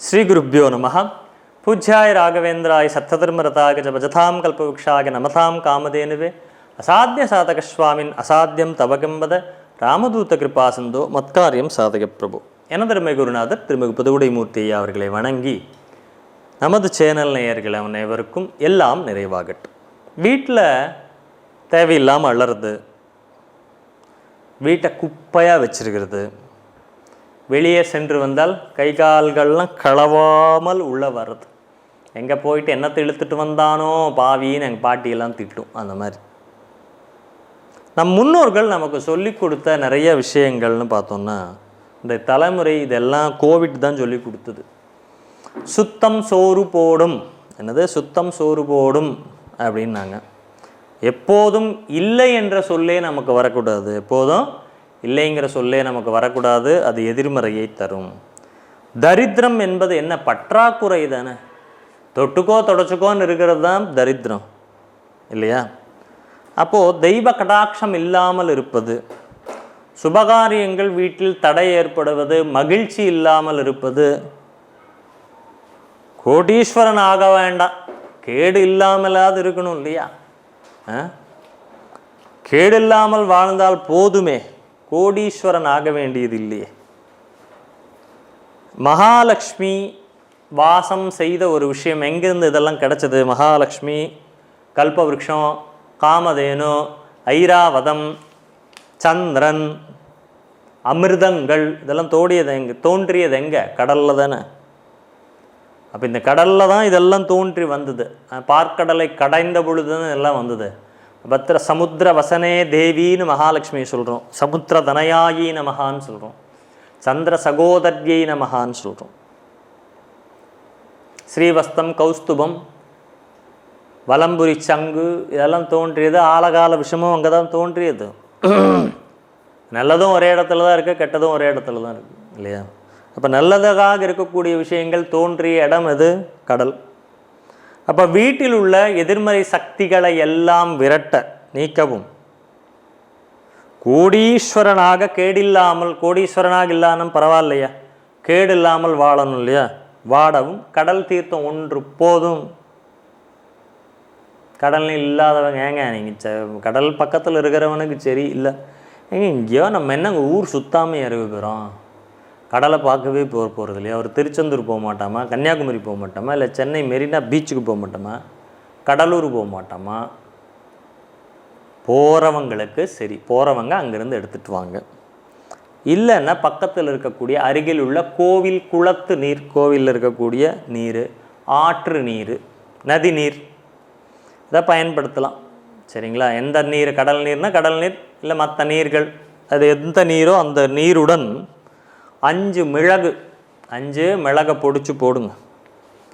ஸ்ரீ ஸ்ரீகுருப்போ நம பூஜ்யாய ராகவேந்திராய சத்ததர்மரதாய ஜபஜதாம் கல்பவృక్షாய நமதாம் காமதேனுவே. அசாத்திய சாதகஸ்வாமின் அசாத்தியம் தவகம்பத ராமதூத்த கிருபாசந்தோ மத்காரியம் சாதக பிரபு என திருமை குருநாதர் திருமிகு புதுகுடைமூர்த்தி அவர்களை வணங்கி நமது சேனல் நேயர்கள் அனைவருக்கும் எல்லாம் நிறைவாகட்டும். வீட்டில் தேவையில்லாமல் அலறது வீட்டை குப்பையாக வச்சிருக்கிறது வெளியே சென்று வந்தால் கை கால்கள்லாம் களவாமல் உள்ளே வர்றது. எங்கே போயிட்டு என்னத்தை இழுத்துட்டு வந்தானோ பாவின்னு எங்கள் பாட்டியெல்லாம் திட்டும் அந்த மாதிரி. நம் முன்னோர்கள் நமக்கு சொல்லி கொடுத்த நிறைய விஷயங்கள்னு பார்த்தோம்னா இந்த தலைமுறை இதெல்லாம் கோவிட் தான் சொல்லி கொடுத்தது. சுத்தம் சோறு போடும். என்னது? சுத்தம் சோறு போடும் அப்படின்னாங்க. எப்போதும் இல்லை என்ற சொல்லே நமக்கு வரக்கூடாது. எப்போதும் இல்லைங்கிற சொல்லே நமக்கு வரக்கூடாது அது எதிர்மறையை தரும். தரித்திரம் என்பது என்ன? பற்றாக்குறை தானே. தொட்டுக்கோ தொடச்சுக்கோன்னு இருக்கிறது தான் தரித்திரம். இல்லையா? அப்போது தெய்வ கடாட்சம் இல்லாமல் இருப்பது சுபகாரியங்கள் வீட்டில் தடை ஏற்படுவது மகிழ்ச்சி இல்லாமல் இருப்பது கோடீஸ்வரன் ஆக வேண்டாம். கேடு இல்லாமலாவது இருக்கணும் இல்லையா? ஆ? கேடு இல்லாமல் வாழ்ந்தால் போதுமே. கோடீஸ்வரன் ஆக வேண்டியது இல்லையே மகாலட்சுமி வாசம் செய்த ஒரு விஷயம் எங்கேருந்து இதெல்லாம் கிடச்சது? மகாலட்சுமி கல்பவருஷம் காமதேனு ஐராவதம் சந்திரன் அமிர்தங்கள் இதெல்லாம் தோடியது எங்கே தோன்றியது எங்கே? கடலில் தானே. அப்போ இந்த கடலில் தான் இதெல்லாம் தோன்றி வந்தது. பார்க்கடலை கடைந்த பொழுது தான் இதெல்லாம் வந்தது. பத்திர சமுத்திர வசனே தேவின்னு மகாலட்சுமி சொல்கிறோம் சமுத்திர தனயாயி நமகான்னு சொல்கிறோம் சந்திர சகோதர்யை நமகான்னு சொல்கிறோம் ஸ்ரீவஸ்தம் கௌஸ்துபம் வலம்புரி சங்கு இதெல்லாம் தோன்றியது. ஆழகால விஷமும் அங்கே தான் தோன்றியது. நல்லதும் ஒரே இடத்துல தான் இருக்குது கெட்டதும் ஒரே இடத்துல தான் இருக்குது இல்லையா? அப்போ நல்லதாக இருக்கக்கூடிய விஷயங்கள் தோன்றிய இடம் எது? கடல். அப்போ வீட்டில் உள்ள எதிர்மறை சக்திகளை எல்லாம் விரட்ட நீக்கவும். கோடீஸ்வரனாக கேடில்லாமல் கோடீஸ்வரனாக இல்லாமல் பரவாயில்லையா? கேடு இல்லாமல் வாழணும் இல்லையா? வாடவும் கடல் தீர்த்தம் ஒன்று போதும். கடல் இல்லாதவங்க ஏங்க நீங்கள் ச கடல் பக்கத்தில் இருக்கிறவனுக்கு சரி இல்லை. ஏங்க இங்கேயோ நம்ம என்னங்க ஊர் சுத்தாமல் இருக்கிறோம் கடலை பார்க்கவே போக போகிறது இல்லையா? ஒரு திருச்செந்தூர் போக மாட்டாமா? கன்னியாகுமரி போக மாட்டோமா? இல்லை சென்னை மெரினா பீச்சுக்கு போக மாட்டோமா? கடலூர் போக மாட்டோமா? போகிறவங்களுக்கு சரி போகிறவங்க அங்கேருந்து எடுத்துகிட்டு வாங்க. இல்லைன்னா பக்கத்தில் இருக்கக்கூடிய அருகில் உள்ள கோவில் குளத்து நீர் கோவிலில் இருக்கக்கூடிய நீர் ஆற்று நீர் நதி நீர் இதை பயன்படுத்தலாம். சரிங்களா? எந்த நீர் கடல் நீர்னால் கடல் நீர் இல்லை மற்ற நீர்கள் அது எந்த நீரோ அந்த நீருடன் அஞ்சு மிளகு அஞ்சு மிளகை பொடிச்சு போடுங்க.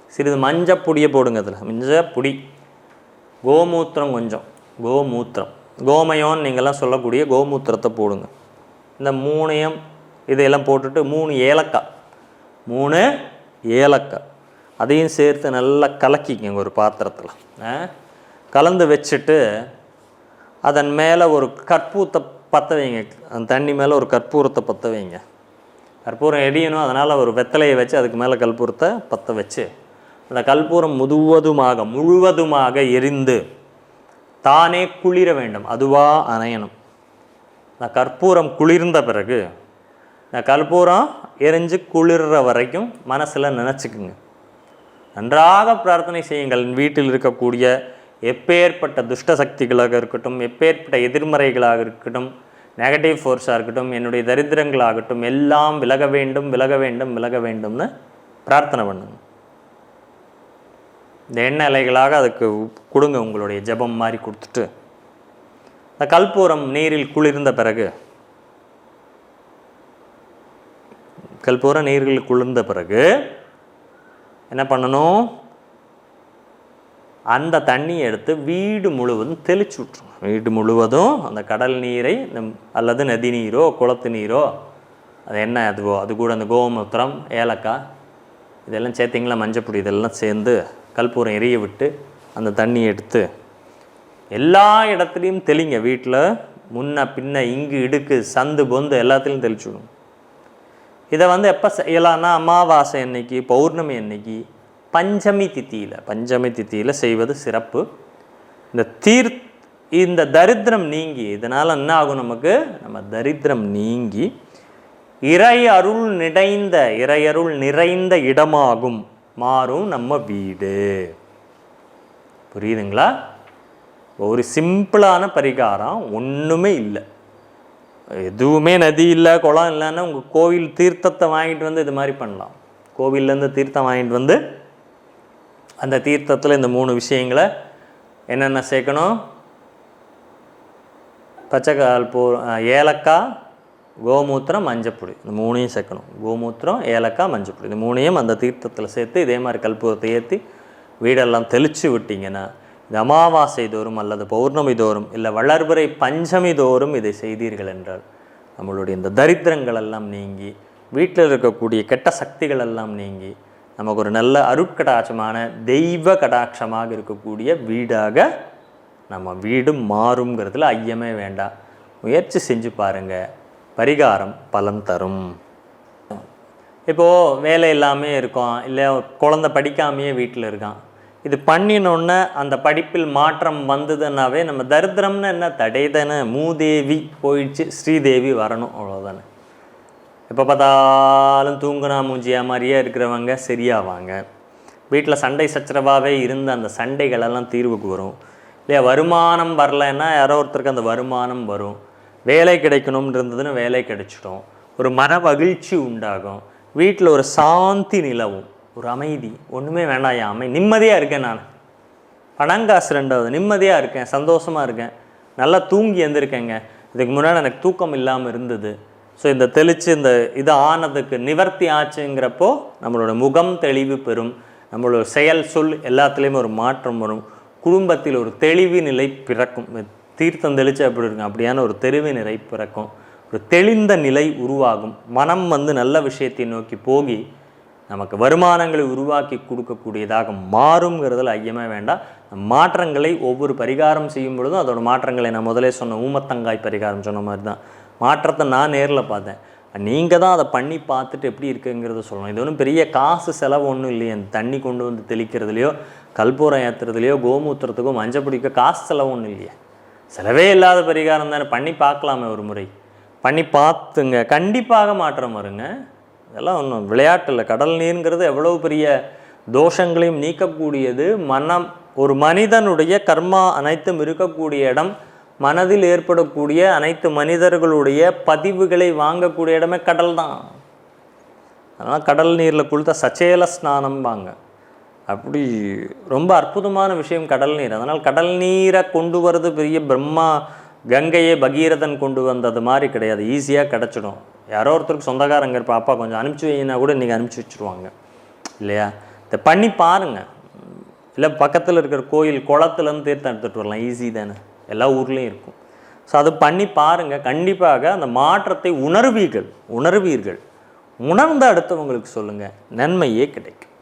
சிறிது மஞ்சப்பொடியை போடுங்க அதில் மஞ்சப்பொடி கோமூத்திரம் கொஞ்சம். கோமூத்திரம். கோமயம்னு நீங்கள்லாம் சொல்லக்கூடிய கோமூத்திரத்தை போடுங்க. இந்த மூணையும் இதையெல்லாம் போட்டுட்டு மூணு ஏலக்காய். மூணு ஏலக்காய். அதையும் சேர்த்து நல்லா கலக்கிக்கங்க ஒரு பாத்திரத்தில். கலந்து வச்சுட்டு அதன் மேலே ஒரு கற்பூரத்தை பற்ற வைங்க. அந்த தண்ணி மேலே ஒரு கற்பூரத்தை பற்ற வைங்க. கற்பூரம் எரியணும். அதனால் ஒரு வெத்தலையை வச்சு அதுக்கு மேலே கற்பூரத்தை பற்ற வச்சு அந்த கற்பூரம் முழுவதுமாக முழுவதுமாக எரிந்து தானே குளிர வேண்டும். அதுவாக அணையணும். இந்த கற்பூரம் குளிர்ந்த பிறகு இந்த கற்பூரம் எரிஞ்சு குளிர்ற வரைக்கும் மனசில் நினச்சிக்குங்க. நன்றாக பிரார்த்தனை செய்யுங்கள். வீட்டில் இருக்கக்கூடிய எப்பேற்பட்ட துஷ்ட சக்திகளாக இருக்கட்டும் எப்பேற்பட்ட எதிர்மறைகளாக இருக்கட்டும் நெகட்டிவ் ஃபோர்ஸாக இருக்கட்டும் என்னுடைய தரித்திரங்களாகட்டும் எல்லாம் விலக வேண்டும் விலக வேண்டும் விலக வேண்டும்னு பிரார்த்தனை பண்ணுங்க. இந்த எண்ணெய் இலைகளாக அதுக்கு கொடுங்க உங்களுடைய ஜெபம் மாதிரி கொடுத்துட்டு. இந்த கற்பூரம் நீரில் குளிர்ந்த பிறகு கற்பூரம் நீரில் குளிர்ந்த பிறகு என்ன பண்ணணும்? அந்த தண்ணியை எடுத்து வீடு முழுவதும் தெளிச்சு விட்ருங்க வீடு முழுவதும் அந்த கடல் நீரை நம்- அல்லது நதி நீரோ குளத்து நீரோ அது என்ன அதுவோ அது கூட அந்த கோமூத்திரம் ஏலக்காய் இதெல்லாம் சேர்த்திங்களா மஞ்சப்பொடி இதெல்லாம் சேர்ந்து கல்பூரம் எரிய விட்டு அந்த தண்ணியை எடுத்து எல்லா இடத்துலையும் தெளிங்க. வீட்டில் முன்ன பின்ன இங்கு இடுக்கு சந்து பொந்து எல்லாத்துலேயும் தெளிச்சு விடுங்க. இதை வந்து எப்போ செய்யலான்னா அமாவாசை அன்னைக்கு பௌர்ணமி அன்னைக்கு பஞ்சமி தித்தியில் பஞ்சமி தித்தியில் செய்வது சிறப்பு. இந்த தீர் இந்த தரித்திரம் நீங்கி இதனால் என்ன ஆகும் நமக்கு? நம்ம தரித்திரம் நீங்கி இறை அருள் நிறைந்த இறையருள் நிறைந்த இடமாகும். மாறும் நம்ம வீடு. புரியுதுங்களா? ஒரு சிம்பிளான பரிகாரம் ஒன்றுமே இல்லை. எதுவுமே நதி இல்லை குளம் இல்லைன்னா உங்கள் கோவில் தீர்த்தத்தை வாங்கிட்டு வந்து இது மாதிரி பண்ணலாம். கோவில்லேருந்து தீர்த்தம் வாங்கிட்டு வந்து அந்த தீர்த்தத்தில் இந்த மூணு விஷயங்களை என்னென்ன சேர்க்கணும்? பச்சைக்கால் பூ ஏலக்காய் கோமூத்திரம் மஞ்சப்பொடி. இந்த மூணையும் சேர்க்கணும். கோமூத்திரம் ஏலக்காய் மஞ்சப்பொடி. இந்த மூணையும் அந்த தீர்த்தத்தில் சேர்த்து இதே மாதிரி கற்பூரத்தை ஏற்றி வீடெல்லாம் தெளித்து விட்டிங்கன்னா இது அமாவாசை தோறும் அல்லது பௌர்ணமி தோறும் இல்லை வளர்பிறை பஞ்சமி தோறும் இதை செய்தீர்கள் என்றால் நம்மளுடைய இந்த தரித்திரங்கள் எல்லாம் நீங்கி வீட்டில் இருக்கக்கூடிய கெட்ட சக்திகள் எல்லாம் நீங்கி நமக்கு ஒரு நல்ல அருட்கடாட்சமான தெய்வ கடாட்சமாக இருக்கக்கூடிய வீடாக நம்ம வீடு மாறுங்கிறதுல ஐயமே வேண்டாம் முயற்சி செஞ்சு பாருங்க. பரிகாரம் பலன் தரும். இப்போது வேலை இல்லாமல் இருக்கோம் இல்லை குழந்த படிக்காமையே வீட்டில் இருக்கான். இது பண்ணினோன்னே அந்த படிப்பில் மாற்றம் வந்ததுன்னாவே நம்ம தரித்திரம்னு என்ன? தடைதானே. மூதேவி போயிடுச்சு. ஸ்ரீதேவி வரணும். அவ்வளோதானே எப்போ பார்த்தாலும் தூங்குனா மூஞ்சியா மாதிரியே இருக்கிறவங்க சரியாவாங்க. வீட்டில் சண்டை சச்சரவாகவே இருந்த அந்த சண்டைகளெல்லாம் தீர்வுக்கு வரும். இல்லையா வருமானம் வரலைன்னா யாரோ ஒருத்தருக்கு அந்த வருமானம் வரும். வேலை கிடைக்கணும்னு இருந்ததுன்னு வேலை கிடைச்சிடும். ஒரு மன மகிழ்ச்சி உண்டாகும். வீட்டில் ஒரு சாந்தி நிலவும். ஒரு அமைதி. ஒன்றுமே வேண்டாம் என் அமை நிம்மதியாக இருக்கேன் நான். பணங்காசு ரெண்டாவது. நிம்மதியாக இருக்கேன். சந்தோஷமாக இருக்கேன். நல்லா தூங்கி எழுந்திருக்கேங்க இதுக்கு முன்னாடி எனக்கு தூக்கம் இல்லாமல் இருந்தது. ஸோ இந்த தெளித்து இந்த இது ஆனதுக்கு நிவர்த்தி ஆச்சுங்கிறப்போ நம்மளோட முகம் தெளிவு பெறும். நம்மளோட செயல் சொல் எல்லாத்துலேயுமே ஒரு மாற்றம் வரும். குடும்பத்தில் ஒரு தெளிவு நிலை பிறக்கும். தீர்த்தம் தெளித்து அப்படி இருக்கும்? அப்படியான ஒரு தெளிவு நிலை பிறக்கும். ஒரு தெளிந்த நிலை உருவாகும். மனம் வந்து நல்ல விஷயத்தை நோக்கி போகி நமக்கு வருமானங்களை உருவாக்கி கொடுக்கக்கூடியதாக மாறுங்கிறதுல ஐயமே வேண்டாம். மாற்றங்களை ஒவ்வொரு பரிகாரம் செய்யும் பொழுதும் அதோட மாற்றங்களை நான் முதலே சொன்ன ஊமத்தங்காய் பரிகாரம் சொன்ன மாதிரி தான். மாற்றத்தை நான் நேரில் பார்த்தேன். நீங்கள் தான் அதை பண்ணி பார்த்துட்டு எப்படி இருக்குங்கிறத சொல்லணும். இது ஒன்றும் பெரிய காசு செலவு ஒன்றும் இல்லையே. அந்த தண்ணி கொண்டு வந்து தெளிக்கிறதுலையோ கல்பூரம் ஏற்றுறதுலையோ கோமூத்திரத்துக்கோ மஞ்சள் பிடிக்க காசு செலவு ஒன்றும் இல்லையே. செலவே இல்லாத பரிகாரம் தானே. பண்ணி பார்க்கலாமே ஒரு முறை. பண்ணி பார்த்துங்க. கண்டிப்பாக மாற்றம் வருங்க. இதெல்லாம் ஒன்றும் விளையாட்டில் கடல் நீருங்கிறது எவ்வளோ பெரிய தோஷங்களையும் நீக்கக்கூடியது. மனம் ஒரு மனிதனுடைய கர்மா அனைத்தும் இருக்கக்கூடிய இடம். மனதில் ஏற்படக்கூடிய அனைத்து மனிதர்களுடைய பதிவுகளை வாங்கக்கூடிய இடமே கடல் தான் அதனால் கடல் நீரில் குளித்த சச்சேல ஸ்நானம்பாங்க. அப்படி ரொம்ப அற்புதமான விஷயம் கடல் நீர். அதனால் கடல் நீரை கொண்டு வர்றது பெரிய பிரம்மா கங்கையை பகீரதன் கொண்டு வந்தது மாதிரி கிடையாது. ஈஸியாக கிடச்சிடும். யாரோ ஒருத்தருக்கு சொந்தக்காரங்க இருப்பா அப்பா கொஞ்சம் அனுப்பிச்சி வைங்கன்னா கூட இன்றைக்கி அனுப்பிச்சி வச்சுருவாங்க. இல்லையா? இதை பண்ணி பாருங்கள் இல்லை பக்கத்தில் இருக்கிற கோயில் குளத்துலேருந்து தீர்த்தம் எடுத்துகிட்டு வரலாம். ஈஸி தானே. எல்லா ஊர்லேயும் இருக்கும். ஸோ அது பண்ணி பாருங்கள் கண்டிப்பாக அந்த மாற்றத்தை உணர்வீர்கள் உணர்வீர்கள். உணர்ந்த அடுத்தவங்களுக்கு சொல்லுங்கள் நன்மையே கிடைக்கும்.